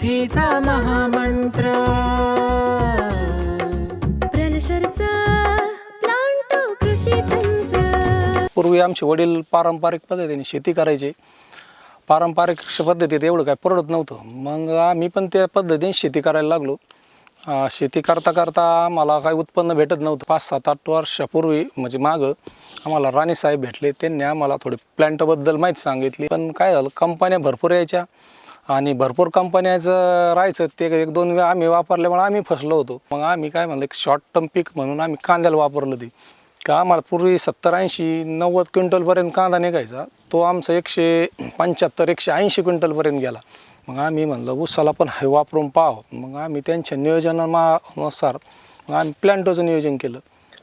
समृद्धीचा महामंत्र. प्रलशरचा प्लांटो कृषी तंत्र. पूर्वी आमचे वडील पारंपरिक पद्धतीने शेती करायचे. पारंपरिक पद्धतीत एवढं काय परवडत नव्हतं. मग आम्ही पण त्या पद्धतीने शेती करायला लागलो. शेती करता करता आम्हाला काही उत्पन्न भेटत नव्हतं. पाच सात आठ वर्षापूर्वी म्हणजे मागं आम्हाला राणे साहेब भेटले. त्यांनी आम्हाला थोडे प्लॅन्टबद्दल माहिती सांगितली. पण काय झालं? कंपन्या भरपूर यायच्या. आणि भरपूर कंपन्याचं राहायचं. ते एक दोन वेळा आम्ही वापरल्यामुळे आम्ही फसलो होतो. मग आम्ही काय म्हणलं एक शॉर्ट टर्म पीक म्हणून आम्ही कांद्याला वापरलं ते. का आम्हाला पूर्वी सत्तर ऐंशी नव्वद क्विंटलपर्यंत कांदा निघायचा. तो आमचा एकशे पंच्याहत्तर एकशे ऐंशी क्विंटलपर्यंत गेला. मग आम्ही म्हणलं उसाला पण हे वापरून पाहावं. मग आम्ही त्यांच्या नियोजनानुसार मग आम्ही प्लॅन्टोचं नियोजन केलं.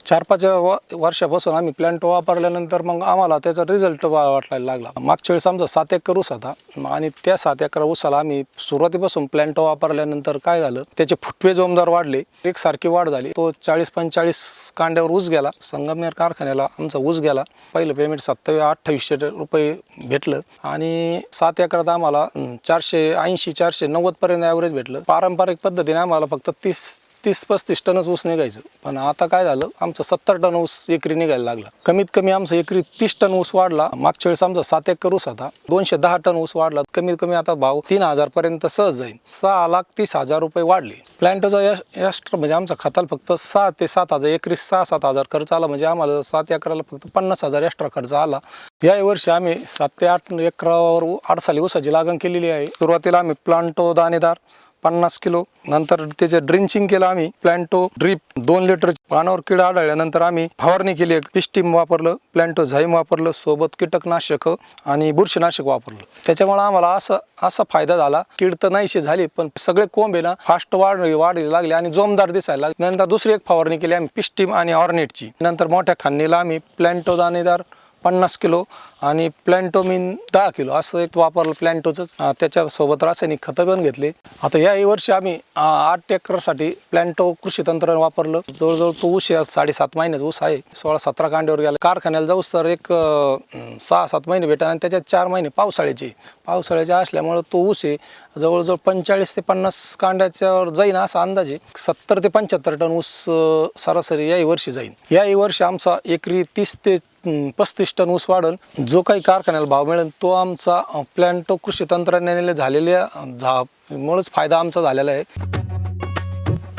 चार पाच व वर्षापासून आम्ही प्लॅन्ट वापरल्यानंतर मग आम्हाला त्याचा रिझल्ट वाटायला लागला. मागच्या वेळेस आमचा सात एकर ऊस होता. आणि त्या सात एकर ऊसाला आम्ही सुरुवातीपासून प्लॅन्टो वापरल्यानंतर काय झालं त्याचे फुटवे जोमदार वाढले. एकसारखी वाढ झाली. तो चाळीस पंचेचाळीस कांड्यावर ऊस गेला. संगमनेर कारखान्याला आमचा ऊस गेला. पहिलं पेमेंट सत्तावीस अठ्ठावीसशे रुपये भेटलं. आणि सात एकरात आम्हाला चारशे ऐंशी चारशे नव्वदपर्यंत ॲव्हरेज भेटलं. पारंपरिक पद्धतीने आम्हाला फक्त तीस तीस पस्तीस टनच ऊस निघायचं. पण आता काय झालं? आमचं सत्तर टन ऊस एकरी निघायला लागला. कमीत कमी आमचं एकरी तीस टन ऊस वाढला. मागच्या वेळेस आमचा सात एकर ऊस होता. दोनशे दहा टन ऊस वाढला. कमीत कमी आता भाव तीन हजार पर्यंत सहज जाईल सहा लाख तीस हजार रुपये वाढले. प्लॅन्टचा एक्स्ट्रा म्हणजे आमचा खताला फक्त सहा ते सात हजार एकरी सहा सात हजार खर्च आला. म्हणजे आम्हाला सात एकराला फक्त पन्नास हजार एक्स्ट्रा खर्च आला. या वर्षी आम्ही सात ते आठ एकरावर आठ साली ऊसाची लागण केलेली आहे. सुरुवातीला आम्ही प्लांटो दाणेदार पन्नास किलो. नंतर त्याचे ड्रिंचिंग केलं आम्ही. प्लॅन्टो ड्रीप दोन लिटर पानावर किड आढळल्यानंतर आम्ही फवारणी केली. एक पिस्टीम वापरलं प्लॅन्टो झाईम वापरलं सोबत कीटकनाशक आणि बुरशीनाशक वापरलं. त्याच्यामुळे आम्हाला असं असा फायदा झाला. कीड तर नाहीशी झाली पण सगळे कोंब आहे ना फास्ट वाढ वाढायला लागले आणि जोमदार दिसायला लागले. नंतर दुसरी एक फवारणी केली आम्ही पिस्टीम आणि ऑर्नेटची नंतर मोठ्या खांनीला आम्ही प्लॅन्टो दाणेदार पन्नास किलो आणि प्लॅन्टोमिन दहा किलो असं एक वापरलं प्लॅन्टोचंच. त्याच्यासोबत रासायनिक खतं पण घेतले. आता याही वर्षी आम्ही आठ एकरसाठी प्लॅन्टो कृषी तंत्र वापरलं. जवळजवळ तो ऊस आहे, साडेसात महिन्याचा ऊस आहे. सोळा सतरा कांड्यावर गेला. कारखान्याला जाऊस तर एक सहा सात महिने भेटा आणि त्याच्यात चार महिने पावसाळ्याचे. पावसाळ्याचे असल्यामुळं तो ऊस आहे जवळजवळ पंचेचाळीस ते पन्नास कांड्याच्यावर जाईन असा अंदाज आहे. सत्तर ते पंच्याहत्तर टन ऊस सरासरी याही वर्षी जाईन. याही वर्षी आमचा एकरी तीस ते पस्तीस टन ऊस वाढल. जो काही कारखान्याला भाव मिळेल तो आमचा प्लॅन्टो कृषी तंत्रज्ञानाने झालेल्या झा मुळेच फायदा आमचा झालेला आहे.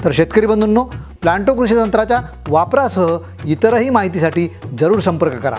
तर शेतकरी बंधूंनो प्लांटो कृषी तंत्राच्या वापरासह इतरही माहितीसाठी जरूर संपर्क करा.